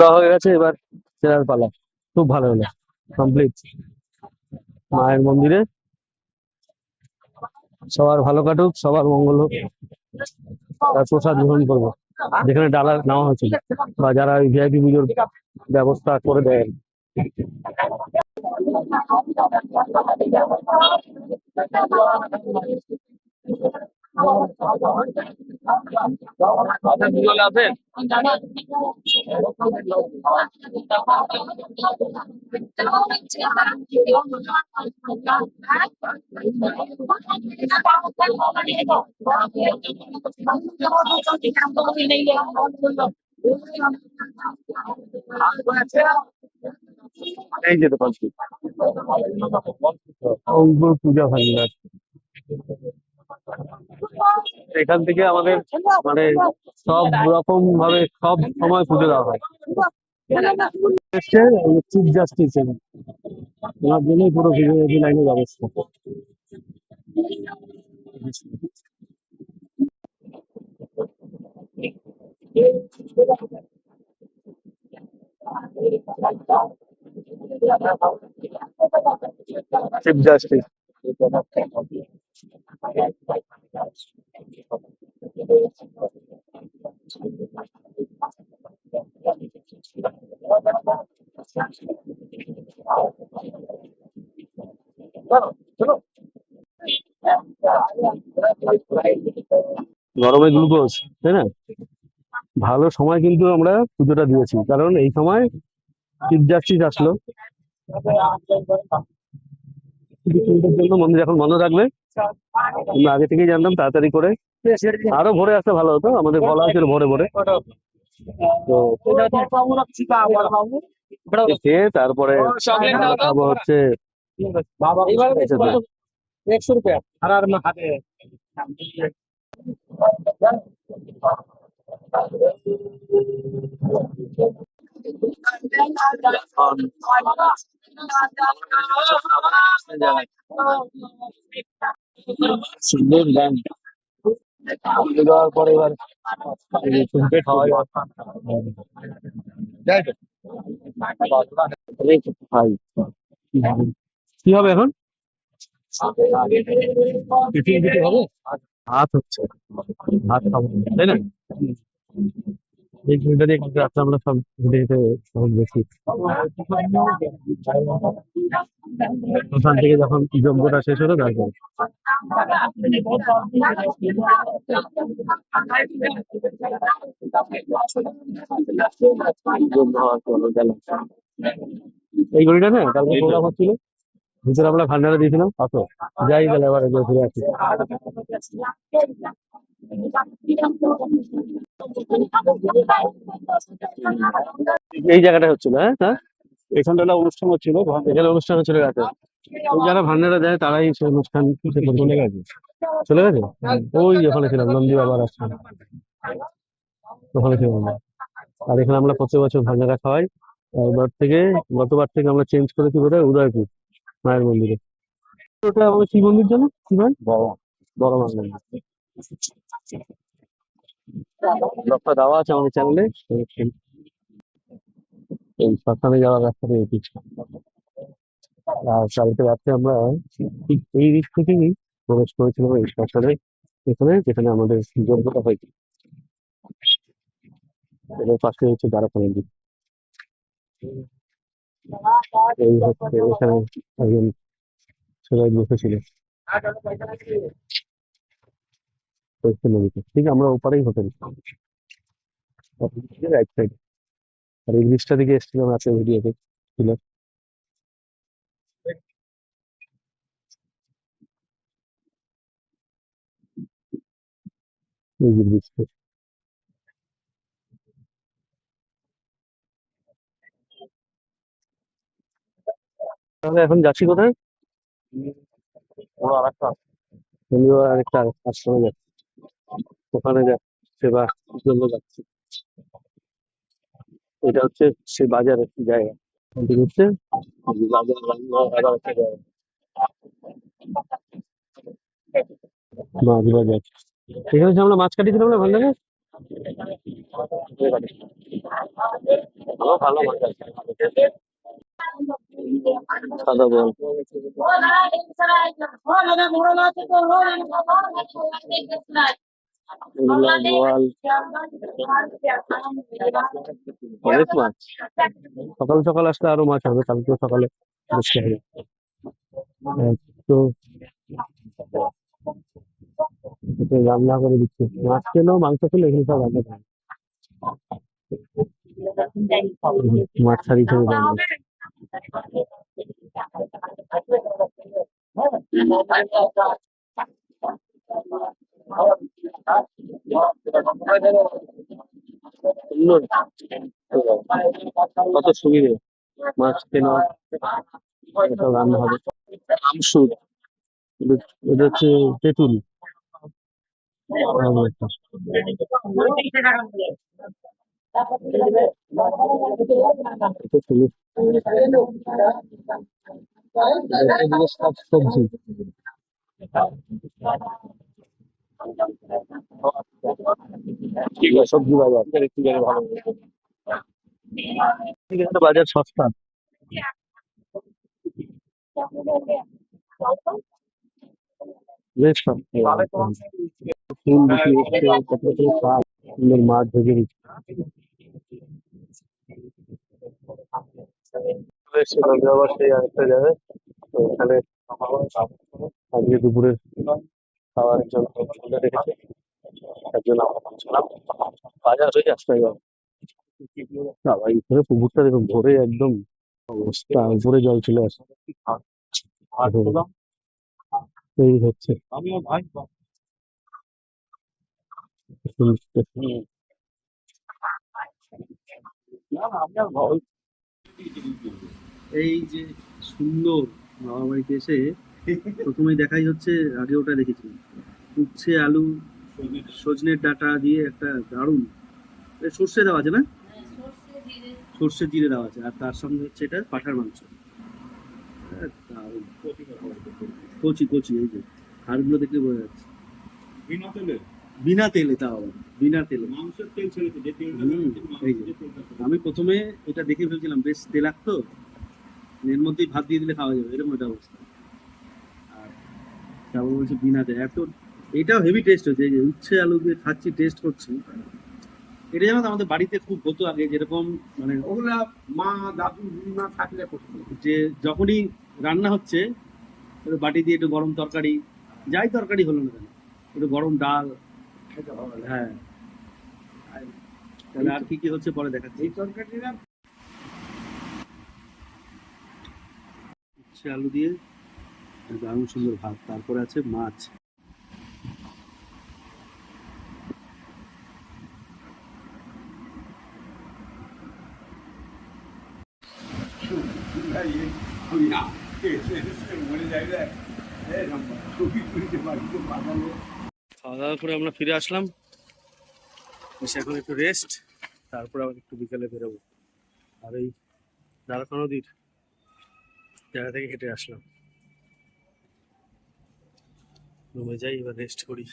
দেওয়া হয়ে গেছে, এবার ফেরার পালা। খুব ভালো হলো। কমপ্লিট মায়ের মন্দিরে। সবার ভালো কাটুক, সবার মঙ্গল হোক। প্রসাদ গ্রহণ করব। যেখানে ডালা নেওয়া হয়েছিল, বা যারা ওই ভিআইপি পুজোর ব্যবস্থা করে দেয়। আছেন এই যেতে পারছি পূজা এখান থেকে আমাদের মানে সব রকম ভাবে সব সময় পুজো দেওয়া হয়। চিফ জাস্টিস ওনার জন্যই পুরো লাইনের ব্যবস্থা। চিফ জাস্টিস গরমে গ্লুকোজ তাই না? ভালো সময় কিন্তু আমরা পুজোটা দিয়েছি কারণ এই সময় চিফ আসলো। জন্য মন্দির এখন বন্ধ থাকবে আমরা আগে থেকেই জানতাম তাড়াতাড়ি করে। আরও ভোরে আসতে ভালো হতো আমাদের বলা আছে ভোরে ভোরে। তো তারপরে খাব হচ্ছে সুন্দর গান দেওয়ার পরে এবার কি হবে এখন? হবে? ভাত হচ্ছে। ভাত খাব। তাই না? এই ঘুরটা দিয়ে কিন্তু আমরা সব ঘুরে যেতে সহজ বেশি। ওখান থেকে যখন যজ্ঞটা শেষ হলো তারপর। এই ঘড়িটা না কালকে প্রোগ্রাম হচ্ছিল। ভিতরে আমরা ভান্ডারে দিয়েছিলাম কত যাই গেলে আবার একবার ঘুরে আসি। এই জায়গাটা হচ্ছিল হ্যাঁ? হ্যাঁ? এখানটা অনুষ্ঠান হচ্ছিল এখানে অনুষ্ঠান হচ্ছিল রাতে। ওই যারা ভান্ডারা দেয় তারাই সেই অনুষ্ঠান চলে গেছে। চলে গেছে? ওই ওখানে ছিলাম নন্দী বাবার আসছেন ওখানে ছিলাম আর এখানে আমরা প্রত্যেক বছর ভান্ডারা খাওয়াই। এবার থেকে গতবার থেকে আমরা চেঞ্জ করেছি বোধহয় উদয়পুর। মায়ের মন্দিরে। ওটা আমাদের কি মন্দির জানো কি ভাই বড় বড় মন্দির। ব্লগটা দেওয়া আছে আমাদের চ্যানেলে এই শ্মশানে যাওয়ার রাস্তাটা পিছু আর কালকে রাত্রে আমরা ঠিক এই দিক থেকেই প্রবেশ করেছিলাম এই শ্মশানে এখানে যেখানে আমাদের যোগ্যতা হয়েছে। এর পাশে হচ্ছে মন্দির। এই হচ্ছে এখানে একজন সবাই বসেছিল ঠিক আমরা ওপারেই হোটেল রাইট সাইড আর এই ব্রিজটা দিকে এসেছিলাম রাতে ভিডিওতে ছিল এই ব্রিজটা তাহলে এখন যাচ্ছি কোথায়? আমিও আরেকটা আশ্রমে যাচ্ছি। ওখানে যা সেবা জন্য যাচ্ছি। এটা হচ্ছে সে বাজারের জায়গা। হচ্ছে বাজার একটা জায়গা। মাছ বাজার। এখানে যে আমরা মাছ কাটিয়েছিলাম না ভান্ডারে ভালো ভালো মাছ আছে। সাদা বল। অনেক মাছ। সকাল সকাল আসলে আরও মাছ হবে কালকে সকালে বেশি হবে। তো রান্না করে দিচ্ছি। মাছ খেলেও মাংস খেলে এখানে সব রান্না করে। মাছ ছাড়ি না। সুন্দর কত সুবিধে মাছ কেনা এটা রান্না হবে। আমসুর এটা হচ্ছে তেঁতুল। বাজার সস্তা বেশ ফুল বিক্রি হচ্ছে কত ভেজে দিচ্ছে এসছে আবার সেই আরেকটা যাবে। তো এখানে আজকে দুপুরে খাওয়ার জন্য খুলে রেখেছে তার জন্য আমরা বাজার হয়ে আসতে হবে। পুকুরটা ভরে একদম অবস্থা জল চলে আসে। দেখুন, এই হচ্ছে। আমিও ভাই না আমি আর এই যে সুন্দর বাবা বাড়িতে এসে প্রথমে দেখাই হচ্ছে আগে ওটা দেখেছি উচ্ছে আলু সজনের ডাটা দিয়ে একটা দারুণ। সর্ষে দেওয়া আছে না? সর্ষে জিরে দেওয়া আছে। আর তার সঙ্গে হচ্ছে এটা পাঠার মাংস। দারুণ। কচি কচি এই যে হাড়গুলো দেখলে বোঝা যাচ্ছে। বিনা তেলে? বিনা তেলে তাও আবার, বিনা তেলে। মাংসের তেল ছেড়ে এই যে। আমি প্রথমে এটা দেখে ভেবেছিলাম বেশ তেলাক্ত। এর মধ্যেই ভাত দিয়ে দিলে খাওয়া যাবে এরকম একটা অবস্থা। আর তারপর বলছে বিনা দেয় এত এটাও হেভি টেস্ট হচ্ছে এই যে উচ্ছে আলু দিয়ে খাচ্ছি টেস্ট করছি। এটা যেন আমাদের বাড়িতে খুব হতো আগে যেরকম মানে ওগুলা মা দাদু না থাকলে করতো। যে যখনই রান্না হচ্ছে একটু বাটি দিয়ে একটু গরম তরকারি যাই তরকারি হলো না কেন একটু গরম ডাল হ্যাঁ। আর- তাহলে আর কি কি হচ্ছে পরে দেখাচ্ছি। এই তরকারিটা উচ্ছে আলু দিয়ে দারুণ সুন্দর ভাত। তারপরে আছে মাছ। খাওয়া দাওয়া করে আমরা ফিরে আসলাম। এসে এখন একটু রেস্ট তারপর আবার একটু বিকালে বেরোবো। আর এই দ্বারকা নদীর জায়গা থেকে হেঁটে আসলাম। রুমে যাই এবার রেস্ট করি।